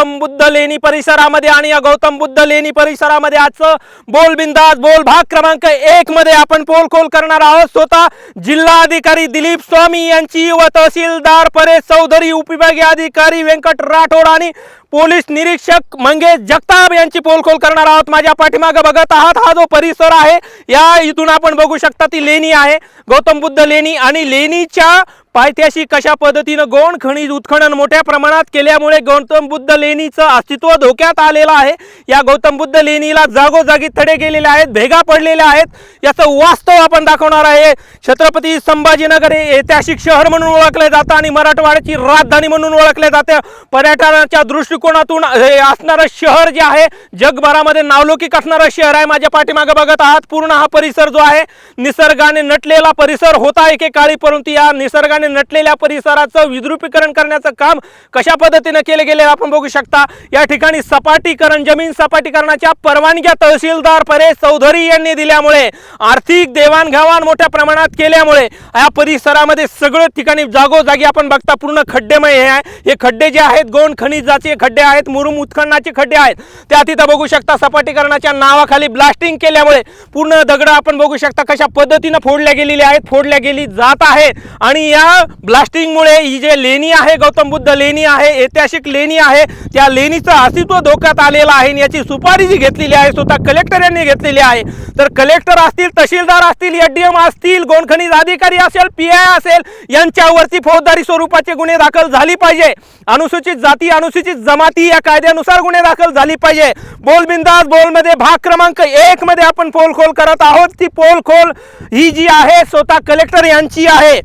गौतम बुद्ध लेणी परिसरामध्ये आणि या गौतम बुद्ध लेणी परिसरामध्ये आजचं बोल बिंदास बोल भाग क्रमांक एक मध्ये आपण पोल खोल करणार आहोत. स्वतः जिल्हाधिकारी दिलीप स्वामी यांची व तहसीलदार परेश चौधरी उपविभागीय अधिकारी व्यंकट राठोड आणि पोलीस निरीक्षक मंगेश जगताप यांची पोलखोल करणार आहोत. माझ्या पाठीमागे बघत आहात हा जो परिसर आहे या इथून आपण बघू शकता ती लेणी आहे. गौतम बुद्ध लेणी आणि लेणीच्या पायथ्याशी कशा पद्धतीनं गौण खनिज उत्खनन मोठ्या प्रमाणात केल्यामुळे गौतम बुद्ध लेणीचं अस्तित्व धोक्यात आलेलं आहे? या गौतम बुद्ध लेणीला जागोजागी तडे गेलेले आहेत भेगा पडलेल्या आहेत याचं वास्तव आपण दाखवणार आहे. छत्रपती संभाजीनगर हे ऐतिहासिक शहर म्हणून ओळखले जातं आणि मराठवाड्याची राजधानी म्हणून ओळखले जाते. पर्यटनाच्या दृष्टिकोनातून हे असणारं शहर जे आहे जगभरामध्ये नावलौकिक असणारं शहर आहे. माझ्या पाठीमागं बघत आहात पूर्ण हा परिसर जो आहे निसर्गाने नटलेला परिसर होता एकेकाळी परंतु या निसर्गाने नटलेल्या परिसराचं विद्रुपीकरण करण्याचं काम कशा पद्धतीने केले गेले आपण बघू शकता. या ठिकाणी सपाटीकरण जमीन सपाटीकरणाच्या परवानग्या तहसीलदार परेश चौधरी यांनी दिल्यामुळे आर्थिक देवाणघेवाण मोठ्या प्रमाणात केल्यामुळे या परिसरामध्ये सगळं ठिकाणी जागोजागी आपण बघता पूर्ण खड्डेमय हे आहे. हे खड्डे जे आहेत गोंड खनिजाचे खड्डे आहेत मुरुम उत्खननाचे खड्डे आहेत. त्या तिथं बघू शकता सपाटीकरणाच्या नावाखाली ब्लास्टिंग केल्यामुळे पूर्ण दगड आपण बघू शकता कशा पद्धतीनं फोडल्या गेलेली आहेत फोडल्या गेली जात आहे. आणि या ब्लास्टिंगमुळे ही जे लेणी आहे गौतम बुद्ध लेणी आहे ऐतिहासिक लेणी आहे त्या लेणीचं अस्तित्व धोक्यात आलेलं आहे आणि याची सुपारी जी घेतलेली आहे स्वतः कलेक्टर यांनी घेतलेली आहे. तर कलेक्टर असतील तहसीलदार असतील एडीएम असतील गोणखनिज अधिकारी असेल पी आय असेल यांच्यावरती फौजदारी स्वरूपाचे गुन्हे दाखल झाली पाहिजे. अनुसूचित जाती अनुसूचित जमाती या कायद्यानुसार गुन्हे दाखल झाली पाहिजे. बोलबिंदास बिंदास बोलमध्ये भाग क्रमांक एक मध्ये आपण पोलखोल करत आहोत. ती पोल खोल ही जी आहे स्वतः कलेक्टर यांची आहे.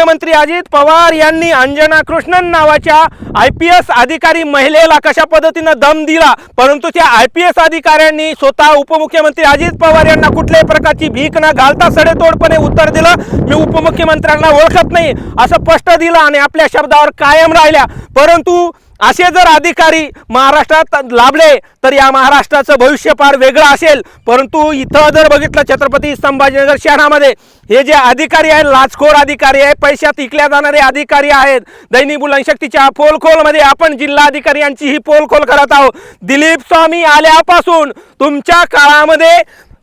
मुख्यमंत्री अजित पवार यांनी अंजना कृष्णन नावाच्या आय पी एस अधिकारी महिलेला कशा पद्धतीनं दम दिला? परंतु त्या आय पी एस अधिकाऱ्यांनी स्वतः उपमुख्यमंत्री अजित पवार यांना कुठल्याही प्रकारची भीक न घालता सडेतोडपणे उत्तर दिलं. मी उपमुख्यमंत्र्यांना ओळखत नाही असं स्पष्ट दिलं आणि आपल्या शब्दावर कायम राहिल्या. परंतु असे जर अधिकारी महाराष्ट्रात लाभले तर या महाराष्ट्राचं भविष्य फार वेगळं असेल. परंतु इथं जर बघितलं छत्रपती संभाजीनगर शहरामध्ये हे जे अधिकारी आहेत लाचखोर अधिकारी आहे पैशात इकल्या जाणारे अधिकारी आहेत दैनिक बुलनशक्तीच्या पोलखोलमध्ये आपण जिल्हाधिकारी यांची ही पोलखोल करत आहोत. दिलीप स्वामी आल्यापासून तुमच्या काळामध्ये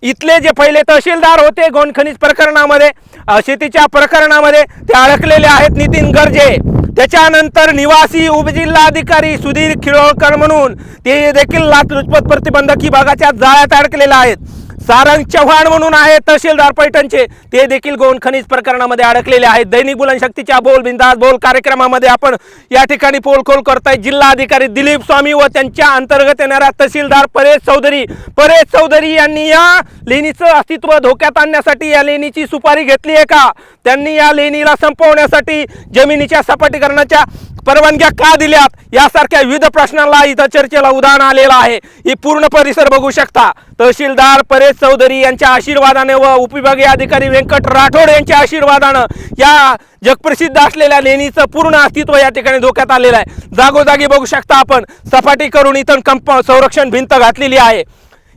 इथले जे पहिले तहसीलदार होते गोंडखनिज प्रकरणामध्ये शेतीच्या प्रकरणामध्ये ते अडकलेले आहेत नितीन गर्जे. त्याच्यानंतर निवासी उपजिल्हाधिकारी सुधीर खिरोळकर म्हणून ते देखील लाचलुचपत प्रतिबंधक विभागाच्या जाळ्यात अडकलेल्या आहेत. सारंग चव्हाण म्हणून आहे तहसीलदार पैठणचे. ते देखील गोवन खनिज प्रकरणामध्ये अडकलेले आहेत. दैनिक बुलनशक्तीच्या बोल बिंदास बोल कार्यक्रमामध्ये आपण या ठिकाणी पोलखोल करताय. जिल्हाधिकारी दिलीप स्वामी व त्यांच्या अंतर्गत येणाऱ्या तहसीलदार परेश चौधरी. परेश चौधरी यांनी या लेणीचं अस्तित्व धोक्यात आणण्यासाठी या लेणीची सुपारी घेतली आहे का? त्यांनी या लेणीला संपवण्यासाठी जमिनीच्या सपाटीकरणाच्या परवानग्या का दिल्यात? यासारख्या विविध प्रश्नांना इथं चर्चेला उदाहरण आलेलं आहे. ही पूर्ण परिसर बघू शकता. तहसीलदार परेश चौधरी यांच्या आशीर्वादाने व उपविभागीय अधिकारी व्यंकट राठोड यांच्या आशीर्वादानं या जगप्रसिद्ध असलेल्या लेणीचं पूर्ण अस्तित्व या ठिकाणी धोक्यात आलेलं आहे. जागोजागी बघू शकता आपण. सपाटी करून इथं कंप संरक्षण भिंत घातलेली आहे.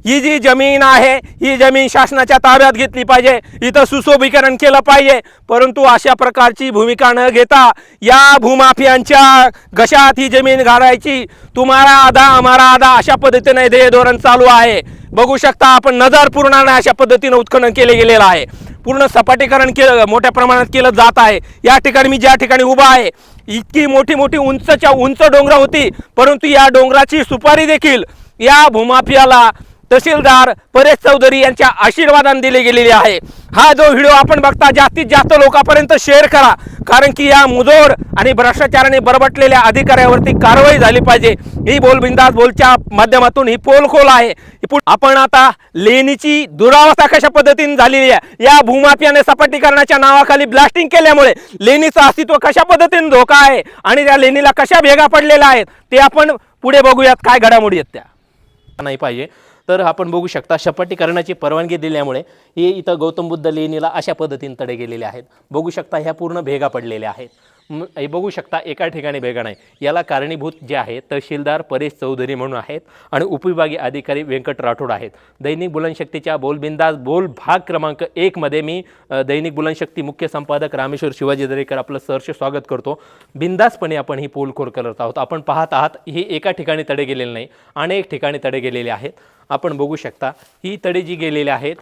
ही जी जमीन आहे ही जमीन शासनाच्या ताब्यात घेतली पाहिजे. इथं सुशोभीकरण केलं पाहिजे. परंतु अशा प्रकारची भूमिका न घेता या भूमाफियांच्या घशात ही जमीन घालायची. तुम्हाला आधा आम्हाला आधा अशा पद्धतीने ध्येय धोरण चालू आहे. बघू शकता आपण नजर पूर्णाने अशा पद्धतीनं उत्खनन केले गेलेलं आहे. पूर्ण सपाटीकरण केलं मोठ्या प्रमाणात केलं जात आहे. या ठिकाणी मी ज्या ठिकाणी उभा आहे इतकी मोठी मोठी उंचच्या उंच डोंगर होती. परंतु या डोंगराची सुपारी देखील या भूमाफियाला तहसीलदार परेश चौधरी यांच्या आशीर्वादाने दिली गेलेली आहे. हा जो व्हिडिओ आपण बघता जास्तीत जास्त लोकांपर्यंत शेअर करा. कारण की या मुजोड आणि भ्रष्टाचाराने बरबटलेल्या अधिकाऱ्यावरती कारवाई झाली पाहिजे. ही बोलबिंदास बोलच्या माध्यमातून ही पोलखोल आहे. आपण आता लेणीची दुरावस्था कशा पद्धतीने झालेली आहे? या भूमाफियाने सपाटीकरणाच्या नावाखाली ब्लास्टिंग केल्यामुळे लेणीचं अस्तित्व कशा पद्धतीने धोका आहे आणि त्या लेणीला कशा भेगा पडलेल्या आहेत ते आपण पुढे बघूयात. काय घडामोडी आहेत त्या? नाही पाहिजे. तर आपण बघू शकता शपाटीकरणाची परवानगी दिल्यामुळे हे इथं गौतम बुद्ध लेणीला अशा पद्धतीने तडे गेलेले आहेत. बघू शकता ह्या पूर्ण भेगा पडलेल्या आहेत. हे बघू शकता एका ठिकाणी वेगळा नाही. याला कारणीभूत जे आहे तहसीलदार परेश चौधरी म्हणून आहेत आणि उपविभागीय अधिकारी व्यंकट राठोड आहेत. दैनिक बुलनशक्तीच्या बोलबिंदास बोल भाग क्रमांक एकमध्ये मी दैनिक बुलनशक्ती मुख्य संपादक रामेश्वर शिवाजी दरेकर आपलं सहर्ष स्वागत करतो. बिंदासपणे आपण ही पोलखोल करत आहोत. आपण पाहत आहात ही एका ठिकाणी तडे गेलेले नाही अनेक ठिकाणी तडे गेलेले आहेत. आपण बघू शकता ही तडे जी गेलेली आहेत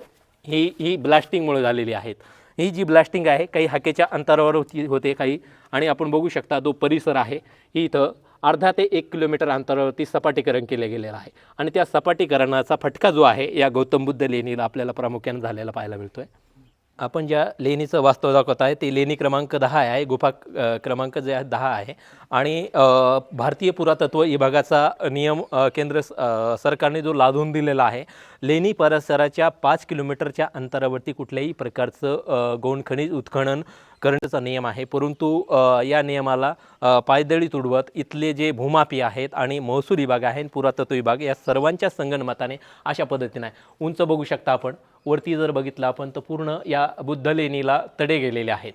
ही ही ब्लास्टिंगमुळे झालेली आहेत. ही जी ब्लास्टिंग आहे काही हाकेच्या अंतरावर होती होते काही. आणि आपण बघू शकता जो परिसर आहे ही इथं अर्धा ते एक किलोमीटर अंतरावरती सपाटीकरण केले गेलेलं आहे. आणि त्या सपाटीकरणाचा फटका जो आहे या गौतम बुद्ध लेणीला आपल्याला प्रामुख्याने झालेला पाहायला मिळतोय. आपण ज्या लेणीचं वास्तव दाखवत आहे ते लेणी क्रमांक दहा आहे गुफा क्रमांक जे आहे दहा आहे. आणि भारतीय पुरातत्व विभागाचा नियम केंद्र स- सरकारने जो लादून दिलेला आहे लेणी परिसराच्या पाच किलोमीटरच्या अंतरावरती कुठल्याही प्रकारचं गोंडखनिज खनिज उत्खनन करण्याचा नियम आहे. परंतु या नियमाला पायदळी तुडवत इथले जे भूमापी आहेत आणि महसूल विभाग आहे पुरातत्व विभाग या सर्वांच्या संगणमताने अशा पद्धतीने आहे. उंच बघू शकता आपण. वरती जर बघितलं आपण तर पूर्ण या बुद्ध लेणीला तडे गेलेले आहेत.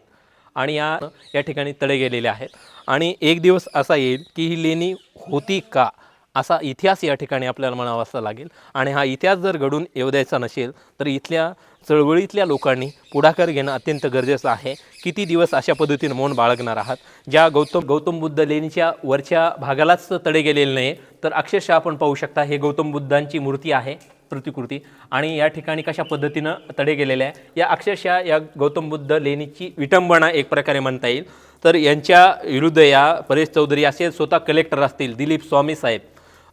आणि या या ठिकाणी तडे गेलेले आहेत. आणि एक दिवस असा येईल की ही लेणी होती का असा इतिहास या ठिकाणी आपल्याला म्हणावासा लागेल. आणि हा इतिहास जर घडून येऊ द्यायचा नसेल तर इथल्या चळवळीतल्या लोकांनी पुढाकार घेणं अत्यंत गरजेचं आहे. किती दिवस अशा पद्धतीनं मौन बाळगणार आहात? ज्या गौतम गौतम बुद्ध लेणीच्या वरच्या भागालाच तडे गेलेले नाही तर अक्षरशः आपण पाहू शकता हे गौतम बुद्धांची मूर्ती आहे प्रतिकृती. आणि या ठिकाणी कशा पद्धतीनं तडे गेलेले आहे? या अक्षरशः या गौतम बुद्ध लेणीची विटंबना एक प्रकारे म्हणता येईल. तर यांच्या विरुद्ध या परेश चौधरी असे स्वतः कलेक्टर असतील दिलीप स्वामी साहेब.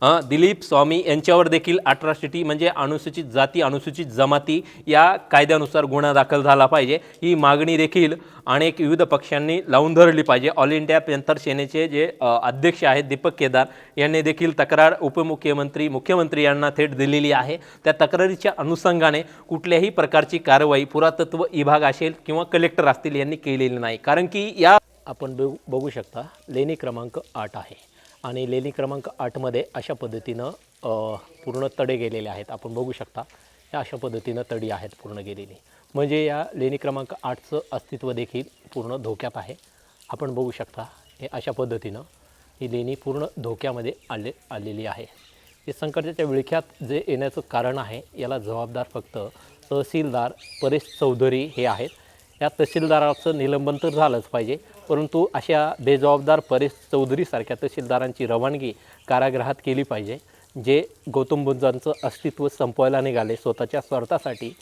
दिलीप स्वामी यांच्यावर देखील अट्रॉसिटी म्हणजे अनुसूचित जाती अनुसूचित जमाती या कायद्यानुसार गुन्हा दाखल झाला पाहिजे. ही मागणी देखील अनेक विविध पक्षांनी लावून धरली पाहिजे. ऑल इंडिया पॅन्थर सेनेचे जे अध्यक्ष आहेत दीपक केदार यांनी देखील तक्रार उपमुख्यमंत्री मुख्यमंत्री यांना थेट दिलेली आहे. त्या तक्रारीच्या अनुषंगाने कुठल्याही प्रकारची कारवाई पुरातत्व विभाग असेल किंवा कलेक्टर असतील यांनी केलेली नाही. कारण की या आपण बघू बघू शकता लेणी क्रमांक आठ आहे. आणि लेणी क्रमांक आठमध्ये अशा पद्धतीनं पूर्ण तडे गेलेले आहेत. आपण बघू शकता या अशा पद्धतीनं तडी आहेत पूर्ण गेलेली. म्हणजे या लेणी क्रमांक आठचं अस्तित्व देखील पूर्ण धोक्यात आहे. आपण बघू शकता हे अशा पद्धतीनं ही लेणी पूर्ण धोक्यामध्ये आले आलेली आहे. हे संकटाच्या विळख्यात जे येण्याचं कारण आहे याला जबाबदार फक्त तहसीलदार परेश चौधरी हे आहेत. या तहसीलदाराचं निलंबन तर झालंच पाहिजे परंतु अशा बेजबाबदार परेश चौधरीसारख्या तहसीलदारांची रवानगी कारागृहात केली पाहिजे जे गौतम बुद्धांचं अस्तित्व संपवायला निघाले स्वतःच्या स्वार्थासाठी.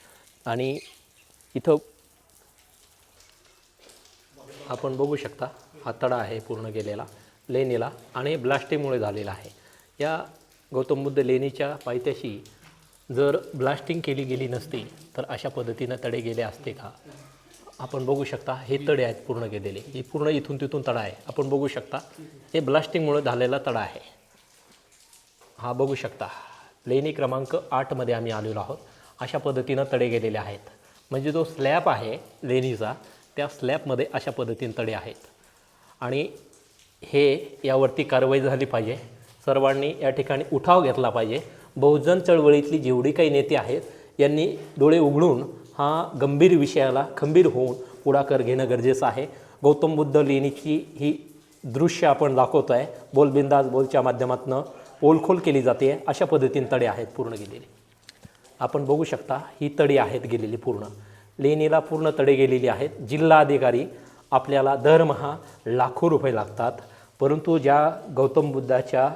आणि इथं आपण बघू शकता हा तडा आहे पूर्ण गेलेला लेणीला आणि ब्लास्टिंगमुळे झालेला आहे. या गौतम बुद्ध लेणीच्या पायथ्याशी जर ब्लास्टिंग केली गेली नसती तर अशा पद्धतीनं तडे गेले असते का? आपण बघू शकता हे तडे आहेत पूर्ण गेलेले. हे पूर्ण इथून तिथून तडा आहे. आपण बघू शकता हे ब्लास्टिंगमुळे झालेला तडा आहे. हा बघू शकता लेणी क्रमांक आठमध्ये आम्ही आलेलो आहोत. अशा पद्धतीनं तडे गेलेले आहेत. म्हणजे जो स्लॅब आहे लेणीचा त्या स्लॅबमध्ये अशा पद्धतीने तडे आहेत. आणि हे यावरती कारवाई झाली पाहिजे. सर्वांनी या ठिकाणी उठाव घेतला पाहिजे. बहुजन चळवळीतली जेवढी काही नेते आहेत यांनी डोळे उघडून हा गंभीर विषयाला खंबीर होऊन पुढाकार घेणं गरजेचं आहे. गौतम बुद्ध लेणीची ही दृश्य आपण दाखवतो आहे बोलबिंदाज बोलच्या माध्यमातून पोलखोल केली जाते. अशा पद्धतीने तडे आहेत पूर्ण गेलेले. आपण बघू शकता ही तडी आहेत गेलेली पूर्ण. लेणीला पूर्ण तडे गेलेली आहेत. जिल्हाधिकारी आपल्याला दरमहा लाखो रुपये लागतात. परंतु ज्या गौतम बुद्धाच्या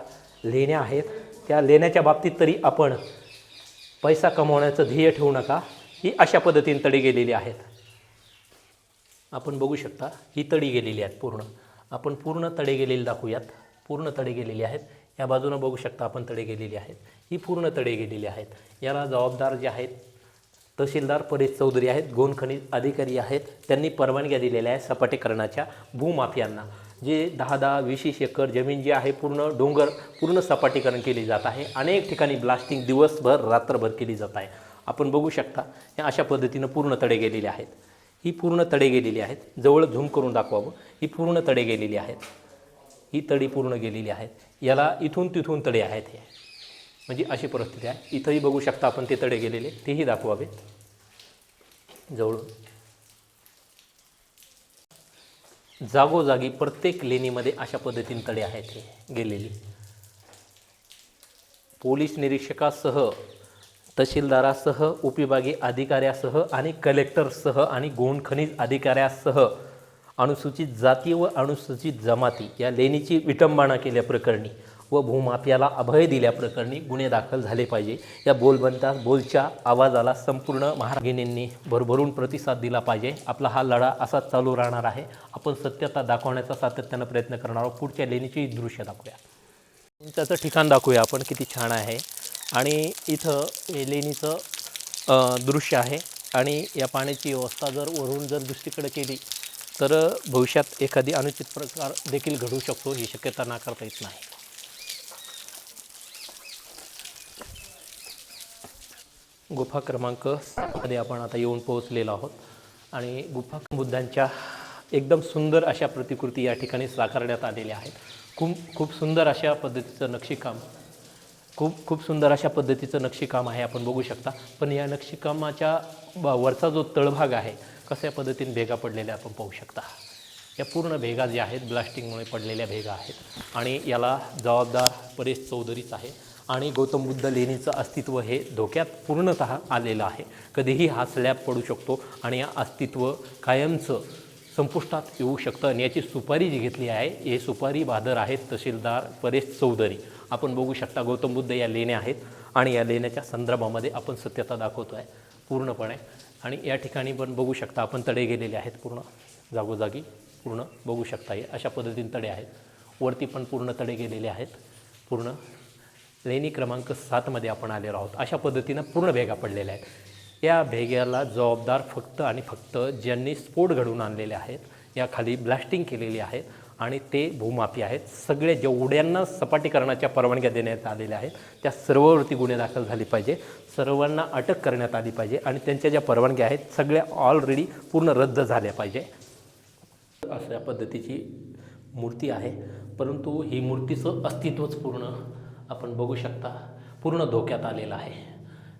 लेण्या आहेत त्या लेण्याच्या बाबतीत तरी आपण पैसा कमवण्याचं ध्येय ठेवू नका. ही अशा पद्धतीने तडी गेलेली आहेत. आपण बघू शकता ही तडी गेलेली आहेत पूर्ण. आपण पूर्ण तडे गेलेली दाखवूयात. पूर्ण तडे गेलेली आहेत. या बाजूनं बघू शकता आपण तडे गेलेली आहेत. ही पूर्ण तडे गेलेली आहेत. याला जबाबदार जे आहेत तहसीलदार परेश चौधरी आहेत गोन खनिज अधिकारी आहेत. त्यांनी परवानग्या दिलेल्या आहेत सपाटीकरणाच्या भूमाफियांना जे दहा दहा वीस एकर जमीन जी आहे पूर्ण डोंगर पूर्ण सपाटीकरण केली जात आहे. अनेक ठिकाणी ब्लास्टिंग दिवसभर रात्रभर केली जात आहे. आपण बघू शकता या अशा पद्धतीनं पूर्ण तडे गेलेले आहेत. ही पूर्ण तडे गेलेली आहेत. जवळ झूम करून दाखवावं. ही पूर्ण तडे गेलेली आहेत. ही तडी पूर्ण गेलेली आहेत. याला इथून तिथून तडे आहेत हे. म्हणजे अशी परिस्थिती आहे. इथंही बघू शकता आपण ते तडे गेलेले. तेही दाखवावेत. जवळून जागोजागी प्रत्येक लेणीमध्ये अशा पद्धतीने तडे आहेत हे. गेलेली. पोलीस निरीक्षकासह तहसीलदारासह उपविभागीय अधिकाऱ्यासह आणि कलेक्टरसह आणि गोंड खनिज अधिकाऱ्यासह अनुसूचित जाती व अनुसूचित जमाती या लेणीची विटंबना केल्याप्रकरणी व भूमाफियाला अभय दिल्याप्रकरणी गुन्हे दाखल झाले पाहिजे. या बोलबंता बोलच्या आवाजाला संपूर्ण महारागिनींनी भरभरून प्रतिसाद दिला पाहिजे. आपला हा लढा असाच चालू राहणार आहे. आपण सत्यता दाखवण्याचा सातत्यानं प्रयत्न करणार आहोत. पुढच्या लेणीची दृश्य दाखवूया. त्याचं ठिकाण दाखवूया आपण. किती छान आहे. आणि इथं हे लेणीचं दृश्य आहे. आणि या पाण्याची व्यवस्था जर वरून जर दुसरीकडे केली तर भविष्यात एखादी अनुचित प्रकार देखील घडू शकतो ही शक्यता नाकारता येत नाही. गुफा क्रमांकमध्ये आपण आता येऊन पोहोचलेलो आहोत. आणि गुफा बुद्धांच्या एकदम सुंदर अशा प्रतिकृती या ठिकाणी साकारण्यात आलेल्या आहेत. खूप खूप सुंदर अशा पद्धतीचं नक्षीकाम खूप खूप सुंदर अशा पद्धतीचं नक्षीकाम आहे आपण बघू शकता. पण या नक्षीकामाच्या वरचा जो तळभाग आहे कशा पद्धतीने भेगा पडलेल्या आपण पाहू शकता. या पूर्ण भेगा ज्या आहेत ब्लास्टिंगमुळे पडलेल्या भेगा आहेत. आणि याला जबाबदार परेश चौधरीच आहे. आणि गौतम बुद्ध लेणीचं अस्तित्व हे धोक्यात पूर्णतः आलेलं आहे. कधीही हा स्लॅब पडू शकतो आणि या अस्तित्व कायमचं संपुष्टात येऊ शकतं. आणि याची सुपारी जी घेतली आहे हे सुपारी बहादर आहेत तहसीलदार परेश चौधरी. आपण बघू शकता गौतम बुद्ध या लेण्या आहेत आणि या लेण्याच्या संदर्भामध्ये आपण सत्यता दाखवतो आहे पूर्णपणे. आणि या ठिकाणी पण बघू शकता आपण तडे गेलेले आहेत पूर्ण जागोजागी पूर्ण बघू शकता हे. अशा पद्धतीने तडे आहेत. वरती पण पूर्ण तडे गेलेले आहेत. पूर्ण लेणी क्रमांक सातमध्ये आपण आलेलो आहोत. अशा पद्धतीनं पूर्ण भेगा पडलेल्या आहेत. या भेग्याला जबाबदार फक्त आणि फक्त ज्यांनी स्फोट घडवून आणलेले आहेत या खाली ब्लास्टिंग केलेली आहे आणि ते भूमाफी आहेत. सगळे जेवढ्यांना सपाटीकरणाच्या परवानग्या देण्यात आलेल्या आहेत त्या सर्ववरती गुन्हे दाखल झाले पाहिजे. सर्वांना अटक करण्यात आली पाहिजे आणि त्यांच्या ज्या परवानग्या आहेत सगळ्या ऑलरेडी पूर्ण रद्द झाल्या पाहिजे. अशा पद्धतीची मूर्ती आहे परंतु ही मूर्तीचं अस्तित्वच पूर्ण आपण बघू शकता पूर्ण धोक्यात आलेलं आहे.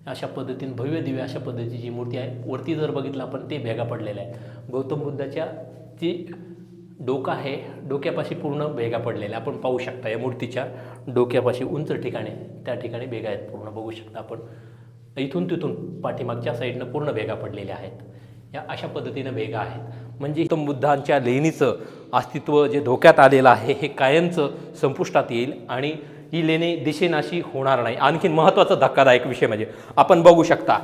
अशा पद्धतीने भव्य दिव्य अशा पद्धतीची मूर्ती आहे वरती जर बघितलं आपण ते भेगा पडलेल्या आहेत. गौतम बुद्धाच्या जी डोकं आहे डोक्यापाशी पूर्ण भेगा पडलेल्या. आपण पाहू शकता या मूर्तीच्या डोक्यापाशी उंच ठिकाणी त्या ठिकाणी भेगा आहेत पूर्ण. बघू शकता आपण. इथून तिथून पाठीमागच्या साईडनं पूर्ण भेगा पडलेल्या आहेत. या अशा पद्धतीनं भेगा आहेत. म्हणजे गौतम बुद्धांच्या लेणीचं अस्तित्व जे धोक्यात आलेलं आहे हे कायमचं संपुष्टात येईल आणि ही लेणी दिशेनाशी होणार नाही. आणखीन महत्त्वाचा धक्कादायक विषय म्हणजे आपण बघू शकता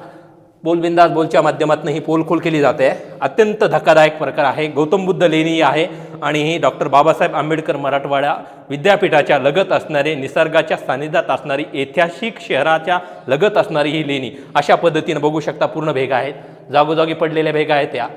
बोलबिंदास बोलच्या माध्यमातून ही पोलखोल केली जाते. अत्यंत धक्कादायक प्रकार आहे. गौतम बुद्ध लेणी आहे आणि ही डॉक्टर बाबासाहेब आंबेडकर मराठवाडा विद्यापीठाच्या लगत असणारे निसर्गाच्या सानिध्यात असणारी ऐतिहासिक शहराच्या लगत असणारी ही लेणी. अशा पद्धतीनं बघू शकता पूर्ण भेगा आहेत. जागोजागी पडलेल्या भेगा आहेत त्या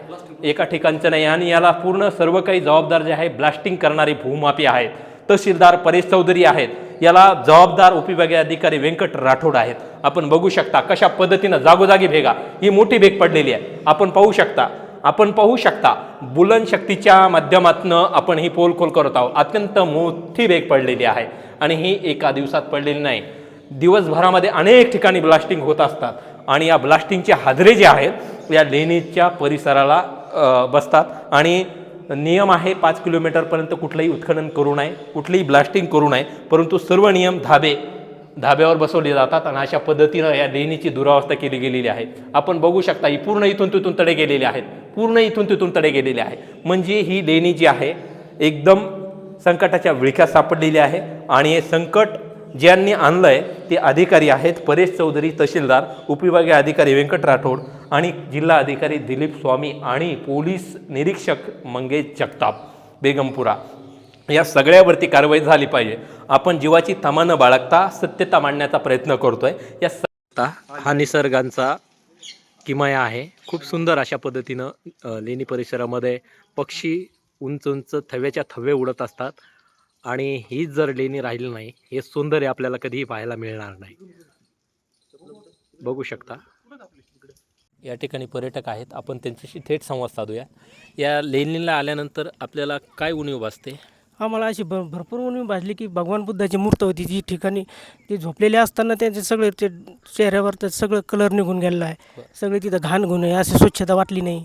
एका ठिकाणचं नाही आणि याला पूर्ण सर्व काही जबाबदार जे आहे ब्लास्टिंग करणारी भूमापी आहेत. तहसीलदार परेश चौधरी आहेत. याला जबाबदार उपविभागीय अधिकारी व्यंकट राठोड आहेत. आपण बघू शकता कशा पद्धतीनं जागोजागी भेगा ही मोठी भेग पडलेली आहे. आपण पाहू शकता आपण पाहू शकता बुलंद शक्तीच्या माध्यमातून आपण ही पोल खोल करत आहोत. अत्यंत मोठी भेग पडलेली आहे आणि ही एका दिवसात पडलेली नाही. दिवसभरामध्ये अनेक ठिकाणी ब्लास्टिंग होत असतात आणि या ब्लास्टिंगचे हादरे जे आहेत या लेणीच्या परिसराला बसतात आणि नियम आहे पाच किलोमीटरपर्यंत कुठलंही उत्खनन करू नये कुठलीही ब्लास्टिंग करू नये परंतु सर्व नियम धाबे धाब्यावर बसवले जातात आणि अशा पद्धतीनं या लेणीची दुरावस्था केली गेलेली आहे. आपण बघू शकता ही पूर्ण इथून तिथून तडे गेलेले आहेत. पूर्ण इथून तिथून तडे गेलेले आहे. म्हणजे ही लेणी जी आहे एकदम संकटाच्या विळख्यात सापडलेली आहे आणि हे संकट ज्यांनी आणलंय ते अधिकारी आहेत परेश चौधरी तहसीलदार उपविभागीय अधिकारी व्यंकट राठोड आणि जिल्हा अधिकारी दिलीप स्वामी आणि पोलीस निरीक्षक मंगेश जगताप. बेगमपुरा. या सगळ्यावरती कारवाई झाली पाहिजे. आपण जीवाची तमा न बाळगता सत्यता मांडण्याचा प्रयत्न करतोय. या सत्ता हा निसर्गांचा किमया आहे. खूप सुंदर अशा पद्धतीनं लेणी परिसरामध्ये पक्षी उंच उंच थव्याच्या थवे उडत असतात. आणि हीच जर लेणी राहिली नाही हे सौंदर्य आपल्याला कधीही पाहायला मिळणार नाही. बघू शकता. या ठिकाणी पर्यटक आहेत. आपण त्यांच्याशी थेट संवाद साधूया. या लेणीला आल्यानंतर आपल्याला काय उणीव भासते? आम्हाला अशी भर भरपूर उणीव भाजली की भगवान बुद्धाची मूर्त होती. जी ठिकाणी ते झोपलेले असताना त्यांचे सगळे ते चेहऱ्यावर तर सगळं कलर निघून गेलेला आहे. सगळे तिथं घाण गुण आहे. अशी स्वच्छता वाटली नाही.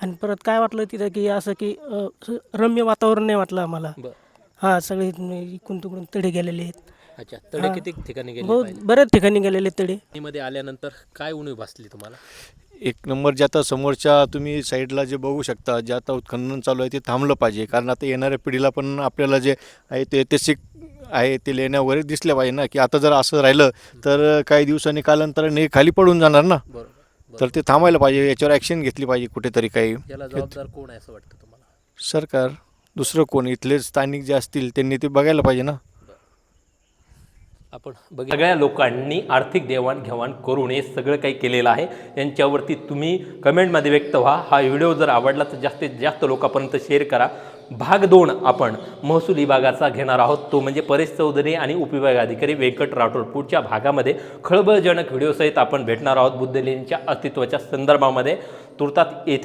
आणि परत काय वाटलं तिथं की असं की रम्य वातावरण नाही वाटलं आम्हाला. हां सगळे इकडून तिकडून तडे गेलेले आहेत. अच्छा तडे किती ठिकाणी गेले बहुत बऱ्याच ठिकाणी गेलेले आहेत तडे. मध्ये आल्यानंतर काय उणीव भासली तुम्हाला? एक नंबर जे आता समोरच्या तुम्ही साईडला जे बघू शकता जे आता उत्खनन चालू आहे ते थांबलं पाहिजे. कारण आता येणाऱ्या पिढीला पण आपल्याला जे आहे ते ऐतिहासिक आहे ते लेण्या वगैरे दिसल्या पाहिजे ना की आता जर असं राहिलं तर काही दिवसांनी कालांतराने हे खाली पडून जाणार ना. बरोबर तर ते थांबायला पाहिजे याच्यावर ॲक्शन घेतली पाहिजे कुठेतरी काही. याला जबाबदार कोण आहे असं वाटतं तुम्हाला? सरकार. दुसरं कोण? इथले स्थानिक जे असतील त्यांनी ते बघायला पाहिजे ना. आपण बघ सगळ्या लोकांनी आर्थिक देवाणघेवाण करून हे सगळं काही केलेलं आहे. यांच्यावरती तुम्ही कमेंटमध्ये व्यक्त व्हा. हा व्हिडिओ जर आवडला तर जास्तीत जास्त लोकांपर्यंत शेअर करा. भाग दोन आपण महसूल विभागाचा घेणार आहोत. तो म्हणजे परेश चौधरी आणि उपविभाग अधिकारी व्यंकट राठोड पुढच्या भागामध्ये खळबळजनक व्हिडिओसहित आपण भेटणार आहोत बुद्धलेनीच्या अस्तित्वाच्या संदर्भामध्ये. तुर्तात येथे